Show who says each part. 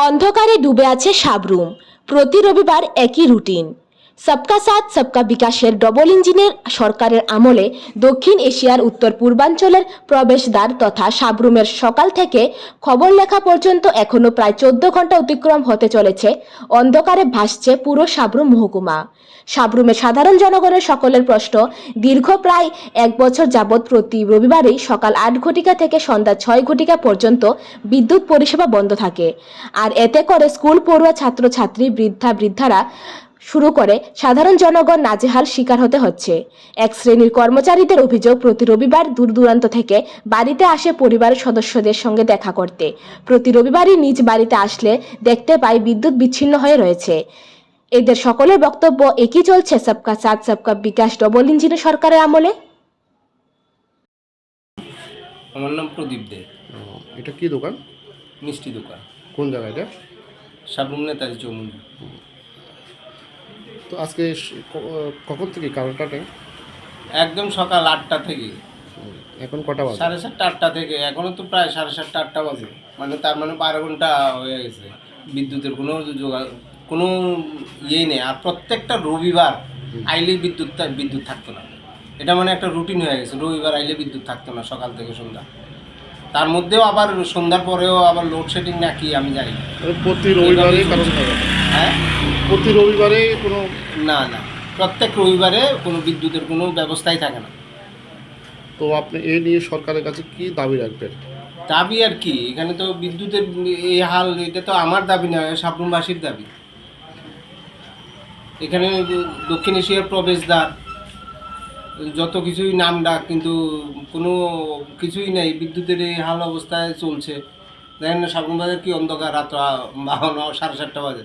Speaker 1: অন্ধকারে ডুবে আছে সাবরুম প্রতি রবিবার একই রুটিন। সবকা সাথ সবকা বিকাশের ডবল ইঞ্জিনের সরকারের আমলে দক্ষিণ এশিয়ার উত্তর পূর্বাঞ্চলের প্রবেশদ্বার তথা সাবরুমের সকাল থেকে খবর লেখা পর্যন্ত এখনও প্রায় চোদ্দ ঘণ্টা অতিক্রম হতে চলেছে। অন্ধকারে ভাসছে পুরো সাবরুম মহকুমা। সাবরুমের সাধারণ জনগণের সকলের প্রশ্ন, দীর্ঘ প্রায় এক বছর যাবৎ প্রতি রবিবারই সকাল আট ঘটিকা থেকে সন্ধ্যা ছয় ঘটিকা পর্যন্ত বিদ্যুৎ পরিষেবা বন্ধ থাকে। আর এতে করে স্কুল পড়ুয়া ছাত্রছাত্রী, বৃদ্ধা, বৃদ্ধারা শুরু করে সাধারণ জনগণ নাজেহাল শিকার হতে হচ্ছে। এক শ্রেণির কর্মচারীদের অভিযোগ প্রতি রবিবার দূর দূরান্ত থেকে বাড়িতে আসে পরিবারের সদস্যদের সঙ্গে দেখা করতে। প্রতি রবিবারই নিজ বাড়িতে আসলে দেখতে পাই বিদ্যুৎ বিচ্ছিন্ন হয়ে রয়েছে। এদের সকলের বক্তব্য একই চলছে সবকা সাথ সবকা বিকাশ ডবল ইঞ্জিনের সরকারের আমলে
Speaker 2: আমার নাম প্রদীপ দে।
Speaker 3: এটা কি দোকান?
Speaker 2: মিষ্টি দোকান।
Speaker 3: কোন জায়গা এটা?
Speaker 2: সাবরুম নেতাজি চৌমুনি
Speaker 3: তো আজকে কখন থেকে কারোটা টাইম
Speaker 2: একদম সকাল আটটা থেকে।
Speaker 3: এখন কটা বাজে?
Speaker 2: সাড়ে সাতটা আটটা থেকে। এখনও তো প্রায় সাড়ে সাতটা আটটা বাজে। মানে তার মানে বারো ঘণ্টা হয়ে গেছে। বিদ্যুতের কোনো যোগা কোনো ইয়েই নেই। আর প্রত্যেকটা রবিবার আইলেই বিদ্যুৎ বিদ্যুৎ থাকতো না। এটা মানে একটা রুটিন হয়ে গেছে। রবিবার আইলে বিদ্যুৎ থাকতো না সকাল থেকে সন্ধ্যা। তার মধ্যেও আবার সন্ধ্যার পরেও আবার লোডশেডিং নাকি আমি জানি
Speaker 3: প্রতি রবিবারে।
Speaker 2: হ্যাঁ?
Speaker 3: প্রতি রবিবারে কোনো
Speaker 2: না না। প্রত্যেক রবিবারে কোনো বিদ্যুতের কোনো ব্যবস্থাই থাকে না।
Speaker 3: তো আপনি এ নিয়ে সরকারের কাছে কি দাবি রাখবেন?
Speaker 2: দাবি আর কি? এখানে তো বিদ্যুতের এই হাল এটা তো আমার দাবি না সাবরুমবাসীর দাবি। এখানে দক্ষিণ এশিয়ার প্রবেশদ্বার যত কিছুই নাম ডাক কিন্তু কোনো কিছুই নেই বিদ্যুতের এই হাল অবস্থায় চলছে। দেখেন না সাবরুমবাজার কি অন্ধকার রাত সাড়ে সাতটা বাজে।